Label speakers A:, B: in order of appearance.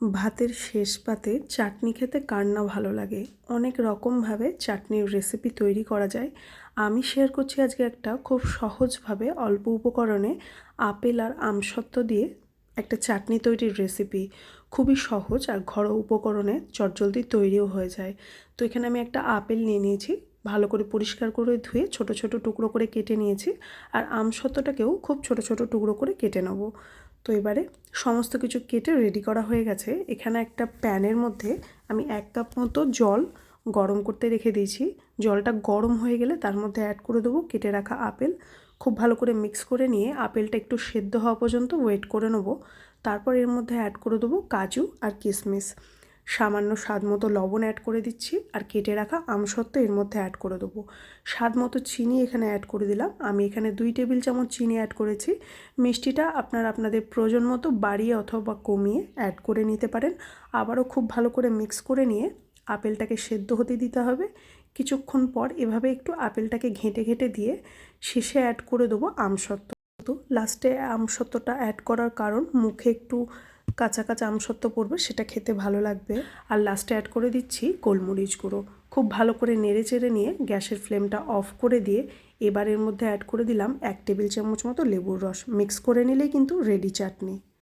A: ভাতের শেষ পাতে চাটনি খেতে কার না ভালো লাগে? অনেক রকমভাবে চাটনির রেসিপি তৈরি করা যায়। আমি শেয়ার করছি আজকে একটা খুব সহজভাবে অল্প উপকরণে আপেল আর আমসত্ত্ব দিয়ে একটা চাটনি তৈরির রেসিপি খুবই সহজ আর ঘরোয়া উপকরণে চটজলদি তৈরিও হয়ে যায়। তো এখানে আমি একটা আপেল নিয়ে নিয়েছি, ভালো করে পরিষ্কার করে ধুয়ে ছোট ছোট টুকরো করে কেটে নিয়েছি। আর আমসত্ত্বটাকেও খুব ছোট ছোট টুকরো করে কেটে নেব। তো এবারে সমস্ত কিছু কেটে রেডি করা হয়ে গেছে। এখানে একটা প্যানের মধ্যে আমি এক কাপ মতো জল গরম করতে রেখে দিয়েছি। জলটা গরম হয়ে গেলে তার মধ্যে অ্যাড করে দেবো কেটে রাখা আপেল। খুব ভালো করে মিক্স করে নিয়ে আপেলটা একটু সেদ্ধ হওয়া পর্যন্ত ওয়েট করে নেব। তারপর এর মধ্যে অ্যাড করে দেবো কাজু আর কিশমিশ সামান্য স্বাদ মতো লবণ অ্যাড করে দিচ্ছি আর কেটে রাখা আমসত্ত্ব এর মধ্যে অ্যাড করে দেবো। স্বাদ মতো চিনি এখানে অ্যাড করে দিলাম। আমি এখানে দুই টেবিল চামচ চিনি অ্যাড করেছি। মিষ্টিটা আপনার আপনাদের প্রয়োজন মতো বাড়িয়ে অথবা কমিয়ে অ্যাড করে নিতে পারেন। আবারও খুব ভালো করে মিক্স করে নিয়ে আপেলটাকে সেদ্ধ হতে দিতে হবে। কিছুক্ষণ পর এভাবে একটু আপেলটাকে ঘেঁটে ঘেঁটে দিয়ে শেষে অ্যাড করে দেবো আমসত্ত্ব লাস্টে আমসত্ত্বটা অ্যাড করার কারণ মুখে একটু কাঁচা কাঁচা আমসত্ত্ব পড়বে, সেটা খেতে ভালো লাগবে। আর লাস্টে অ্যাড করে দিচ্ছি গোলমরিচ গুঁড়ো। খুব ভালো করে নেড়ে চেড়ে নিয়ে গ্যাসের ফ্লেমটা অফ করে দিয়ে এবারের মধ্যে অ্যাড করে দিলাম এক টেবিল চামচ মতো লেবুর রস। মিক্স করে নিলেই কিন্তু রেডি চাটনি।